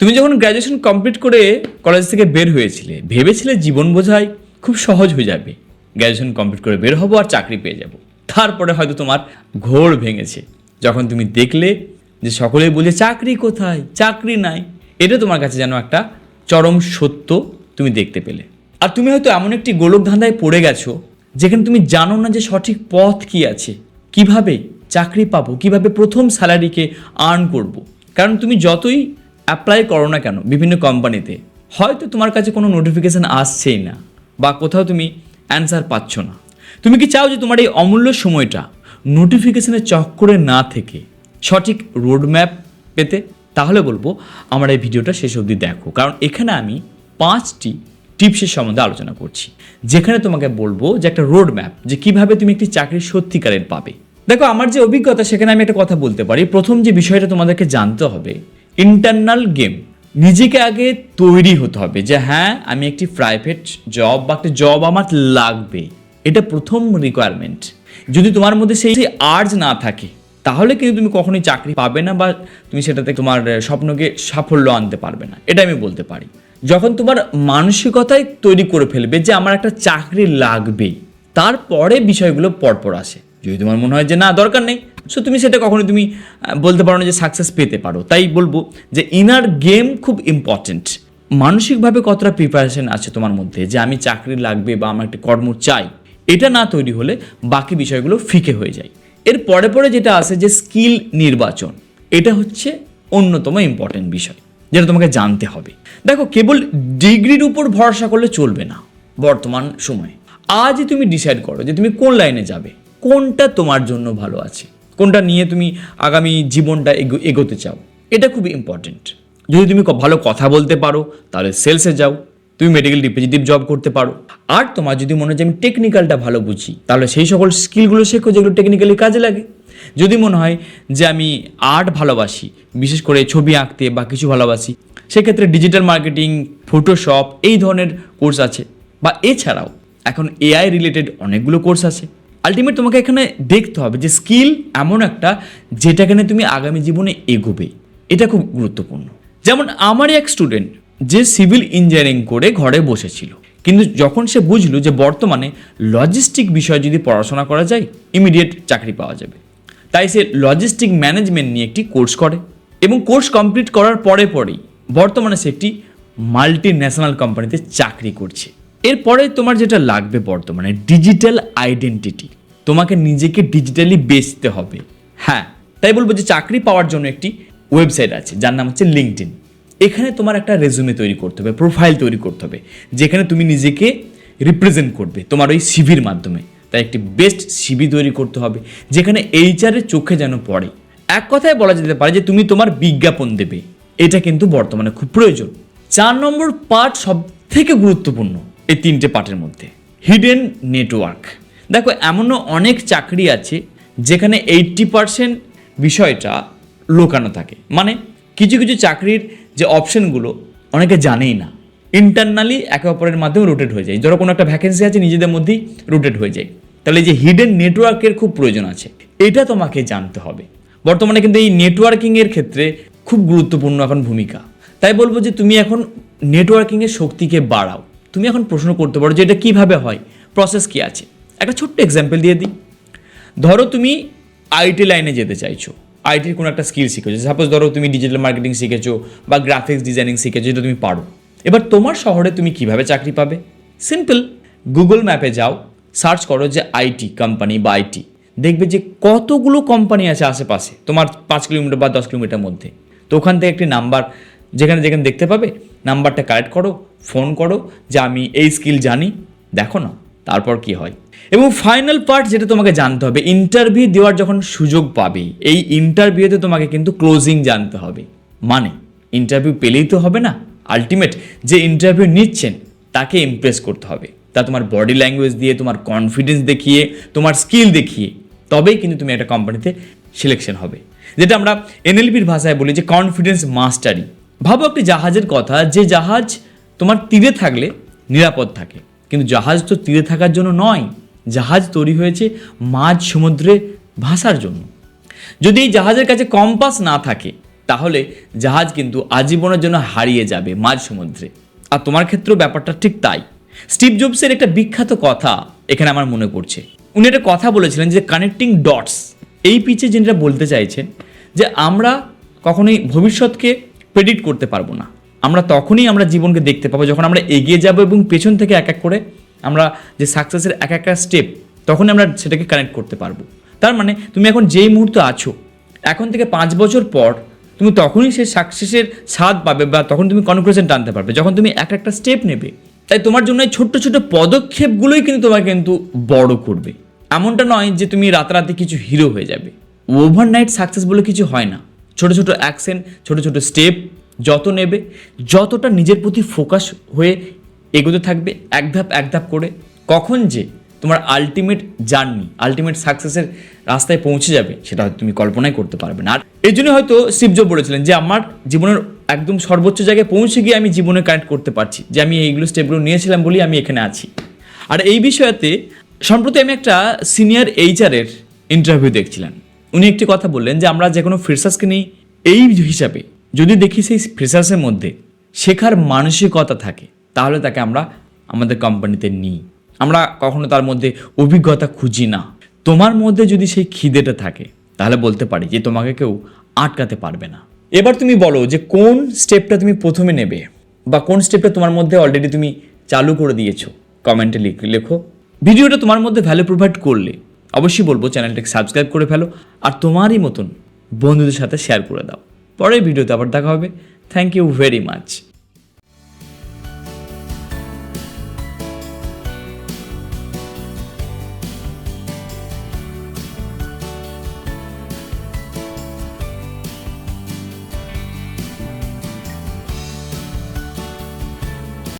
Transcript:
তুমি যখন graduation complete করে কলেজ থেকে বের হয়েছিলে, ভেবেছিলে জীবন বোঝাই খুব সহজ হয়ে যাবে। গ্র্যাজুয়েশন কমপ্লিট করে বের হব আর চাকরি পেয়ে যাব। তারপরে হয়তো তোমার ঘোর ভেঙেছে। যখন তুমি দেখলে যে সকলেই বলছে, চাকরি কোথায়? চাকরি নাই। এটা তোমার কাছে যেন একটা চরম সত্য তুমি দেখতে পেলে। আর তুমি হয়তো এমন একটি গোলক ধাঁধায় পড়ে গেছো, যেখানে তুমি জানো না যে সঠিক পথ কি আছে। কীভাবে চাকরি পাবো? কীভাবে প্রথম স্যালারিকে আর্ন করব। কারণ তুমি যতই অ্যাপ্লাই করো না কেন বিভিন্ন কোম্পানিতে হয়তো তোমার কাছে কোনো নোটিফিকেশান আসছেই না বা কোথাও তুমি অ্যান্সার পাচ্ছ না। তুমি কি চাও যে তোমার এই অমূল্য সময়টা নোটিফিকেশনের চক্করে না থেকে সঠিক রোডম্যাপ পেতে? তাহলে বলব আমার এই ভিডিওটা শেষ অবধি দেখো। কারণ এখানে আমি পাঁচটি টিপসের সম্বন্ধে আলোচনা করছি। যেখানে তোমাকে বলব যে একটা রোড ম্যাপ যে কীভাবে তুমি একটি চাকরি সত্যিকারের পাবে। দেখো, আমার যে অভিজ্ঞতা, সেখানে আমি একটা কথা বলতে পারি। প্রথম যে বিষয়টা তোমাদেরকে জানতে হবে ইন্টারনাল গেম নিজেকে আগে তৈরি হতে হবে যে হ্যাঁ আমি একটি প্রাইভেট জব বা একটা জব আমার লাগবে। এটা প্রথম রিকোয়ারমেন্ট যদি তোমার মধ্যে সেই আর্জ না থাকে, তাহলে কিন্তু তুমি কখনোই চাকরি পাবে না বা তুমি সেটাতে তোমার স্বপ্নকে সাফল্য আনতে পারবে না। এটা আমি বলতে পারি। যখন তোমার মানসিকতায় তৈরি করে ফেলবে যে, আমার একটা চাকরি লাগবে তারপরে বিষয়গুলো পরপর আসে। যদি তোমার মনে হয় যে না, দরকার নেই। সো তুমি সেটা কখনো তুমি বলতে পারো না যে সাকসেস পেতে পারো। তাই বলব যে ইনার গেম খুব ইম্পর্টেন্ট মানসিকভাবে কতটা প্রিপারেশন আছে তোমার মধ্যে? যে আমি চাকরি লাগবে বা আমার একটা কর্ম চাই, এটা না তৈরি হলে বাকি বিষয়গুলো ফিকে হয়ে যায়। এর পরে পরে যেটা আছে যে স্কিল নির্বাচন, এটা হচ্ছে অন্যতম ইম্পর্টেন্ট বিষয়, যেটা তোমাকে জানতে হবে। দেখো, কেবল ডিগ্রির উপর ভরসা করলে চলবে না বর্তমান সময়ে। আজই তুমি ডিসাইড করো যে তুমি কোন লাইনে যাবে। কোনটা তোমার জন্য ভালো আছে? কোনটা নিয়ে তুমি আগামী জীবনটা এগো- এগোতে চাও? এটা খুব ইম্পর্টেন্ট যদি তুমি ভালো কথা বলতে পারো, তাহলে সেলসে যাও, তুমি মেডিকেল রিপ্রেজেন্টেটিভ জব করতে পারো। আর তোমার যদি মনে হয় যে আমি টেকনিক্যালটা ভালো বুঝি, তাহলে সেই সকল স্কিলগুলো শেখো যেগুলো টেকনিক্যালি কাজে লাগে। যদি মনে হয় যে আমি আর্ট ভালোবাসি, বিশেষ করে ছবি আঁকতে বা কিছু ভালোবাসি, সেক্ষেত্রে ডিজিটাল মার্কেটিং ফটোশপ এই ধরনের কোর্স আছে। বা এছাড়াও এখন এআই রিলেটেড অনেকগুলো কোর্স আছে। আলটিমেট তোমাকে এখানে দেখতে হবে যে স্কিল এমন একটা যেটা এখানে তুমি আগামী জীবনে এগোবে। এটা খুব গুরুত্বপূর্ণ। যেমন আমারই এক স্টুডেন্ট যে সিভিল ইঞ্জিনিয়ারিং করে ঘরে বসেছিল। কিন্তু যখন সে বুঝলো যে বর্তমানে লজিস্টিক বিষয়ে যদি পড়াশোনা করা যায় ইমিডিয়েট চাকরি পাওয়া যাবে। তাই সে লজিস্টিক ম্যানেজমেন্ট নিয়ে একটি কোর্স করে এবং কোর্স কমপ্লিট করার পরে পরেই বর্তমানে সে একটি মাল্টি ন্যাশনাল কোম্পানিতে চাকরি করছে। এরপরে তোমার যেটা লাগবে বর্তমানে ডিজিটাল আইডেন্টিটি তোমাকে নিজেকে ডিজিটালি বেচতে হবে। হ্যাঁ তাই বলব যে চাকরি পাওয়ার জন্য একটি ওয়েবসাইট আছে, যার নাম হচ্ছে লিঙ্কডিন এখানে তোমার একটা রেজুমে তৈরি করতে হবে প্রোফাইল তৈরি করতে হবে, যেখানে তুমি নিজেকে রিপ্রেজেন্ট করবে তোমার ওই সিভির মাধ্যমে। তাই একটি বেস্ট সিভি তৈরি করতে হবে, যেখানে এইচআরের চোখে যেন পড়ে। এক কথায় বলা যেতে পারে যে তুমি তোমার বিজ্ঞাপন দেবে। এটা কিন্তু বর্তমানে খুব প্রয়োজন। চার নম্বর পার্ট সব থেকে গুরুত্বপূর্ণ। এই তিনটে পার্টের মধ্যে। হিডেন নেটওয়ার্ক দেখো, এমনও অনেক চাকরি আছে যেখানে এইট্টি পার্সেন্ট বিষয়টা লোকানো থাকে। মানে কিছু কিছু চাকরির যে অপশনগুলো অনেকে জানেই না। ইন্টারনালি একে অপরের মাধ্যমে রোটেট হয়ে যায়। ধরো, কোনো একটা ভ্যাকেন্সি আছে, নিজেদের মধ্যেই রোটেট হয়ে যায়। তাহলে যে হিডেন নেটওয়ার্কের খুব প্রয়োজন আছে। এটা তোমাকে জানতে হবে। বর্তমানে কিন্তু এই নেটওয়ার্কিংয়ের ক্ষেত্রে খুব গুরুত্বপূর্ণ এখন ভূমিকা। তাই বলব যে তুমি এখন নেটওয়ার্কিংয়ের শক্তিকে বাড়াও। তুমি এখন প্রশ্ন করতে পারো যে এটা কীভাবে হয় প্রসেস কী আছে? একটা ছোট্ট এক্সাম্পল দিয়ে দিই। ধরো তুমি আইটি লাইনে যেতে চাইছো। আইটির কোনো একটা স্কিল শিখেছো। সাপোজ ধরো তুমি ডিজিটাল মার্কেটিং শিখেছো বা গ্রাফিক্স ডিজাইনিং শিখেছো, যেটা তুমি পারো। এবার তোমার শহরে তুমি কীভাবে চাকরি পাবে? সিম্পল গুগল ম্যাপে যাও সার্চ করো যে আইটি কোম্পানি বা আইটি দেখবে যে কতগুলো কোম্পানি আছে আশেপাশে, তোমার পাঁচ কিলোমিটার বা দশ কিলোমিটার মধ্যে। তো ওখান থেকে একটি নাম্বার যেখানে যেখানে দেখতে পাবে, নাম্বারটা কালেক্ট করো, ফোন করো, যে আমি এই স্কিল জানি, দেখো না, তারপর কি হয়। এবং ফাইনাল পার্ট যেটা তোমাকে জানতে হবে ইন্টারভিউ দেওয়ার যখন সুযোগ পাবে, এই ইন্টারভিউতে তোমাকে কিন্তু ক্লোজিং জানতে হবে। মানে ইন্টারভিউ পেলেই তো হবে না আলটিমেট যে ইন্টারভিউ নিচ্ছেন, তাকে ইমপ্রেস করতে হবে। তা তোমার বডি ল্যাঙ্গুয়েজ দিয়ে, তোমার কনফিডেন্স দেখিয়ে, তোমার স্কিল দেখিয়ে, তবেই কিন্তু তুমি একটা কোম্পানিতে সিলেকশন হবে। যেটা আমরা এনএলপির ভাষায় বলি যে কনফিডেন্স মাস্টারি ভাবো একটি জাহাজের কথা, যে জাহাজ তোমার তীরে থাকলে নিরাপদ থাকে। কিন্তু জাহাজ তো তীরে থাকার জন্য নয়, জাহাজ তৈরি হয়েছে মাঝ সমুদ্রে ভাসার জন্য। যদি এই জাহাজের কাছে কম্পাস না থাকে, তাহলে জাহাজ কিন্তু আজীবনের জন্য হারিয়ে যাবে মাঝ সমুদ্রে। আর তোমার ক্ষেত্রেও ব্যাপারটা ঠিক তাই। স্টিভ জবসের একটা বিখ্যাত কথা এখানে আমার মনে পড়ছে। উনি একটা কথা বলেছিলেন যে কানেক্টিং ডটস, এই পিচে যেটা বলতে চাইছেন যে আমরা কখনোই ভবিষ্যৎকে প্রেডিক্ট করতে পারব না। আমরা তখনই আমরা জীবনকে দেখতে পাবো, যখন আমরা এগিয়ে যাব এবং পেছন থেকে এক এক করে আমরা যে সাকসেসের এক একটা স্টেপ তখনই আমরা সেটাকে কানেক্ট করতে পারব। তার মানে তুমি এখন যেই মুহূর্তে আছো, এখন থেকে পাঁচ বছর পর তুমি তখনই সেই সাকসেসের স্বাদ পাবে বা তখন তুমি কনক্লুশন টানতে পারবে, যখন তুমি এক একটা স্টেপ নেবে। তাই তোমার জন্য এই ছোট্ট ছোট্ট পদক্ষেপগুলোই কিন্তু তোমাকে কিন্তু বড় করবে। এমনটা নয় যে তুমি রাতারাতি কিছু হিরো হয়ে যাবে। ওভারনাইট সাকসেস বলে কিছু হয় না। ছোট ছোট অ্যাকশন, ছোট ছোট স্টেপ যত নেবে, যতটা নিজের প্রতি ফোকাস হয়ে এগোতে থাকবে, এক ধাপ এক ধাপ করে কখন যে তোমার আলটিমেট জার্নি আলটিমেট সাকসেসের রাস্তায় পৌঁছে যাবে, সেটা হয়তো তুমি কল্পনাই করতে পারবে না। আর এই জন্য হয়তো শিবজ বলেছিলেন যে, আমার জীবনের একদম সর্বোচ্চ জায়গায় পৌঁছে গিয়ে আমি জীবনে কানেক্ট করতে পারছি, যে আমি এইগুলো স্টেপগুলো নিয়েছিলাম বলেই আমি এখানে আছি। আর এই বিষয়তে সম্প্রতি আমি একটা সিনিয়র এইচআরের ইন্টারভিউ দেখছিলাম। উনি একটি কথা বললেন যে আমরা যে কোনো ফ্রেশার্সকে নিই এই হিসাবে যদি দেখি সেই ফ্রেশার্সের মধ্যে শেখার মানসিকতা থাকে, তাহলে তাকে আমরা আমাদের কোম্পানিতে নিই। আমরা কখনো তার মধ্যে অভিজ্ঞতা খুঁজি না। তোমার মধ্যে যদি সেই খিদেটা থাকে, তাহলে বলতে পারি যে তোমাকে কেউ আটকাতে পারবে না। এবার তুমি বলো যে কোন স্টেপটা তুমি প্রথমে নেবে বা কোন স্টেপটা তোমার মধ্যে অলরেডি তুমি চালু করে দিয়েছ? কমেন্টে লিখ- লেখো। ভিডিওটা তোমার মধ্যে ভ্যালু প্রোভাইড করলে অবশ্যই বলব চ্যানেলটাকে সাবস্ক্রাইব করে ফেলো আর তোমারই মতন বন্ধুদের সাথে শেয়ার করে দাও। পরের ভিডিওতে আবার দেখা হবে। Thank you very much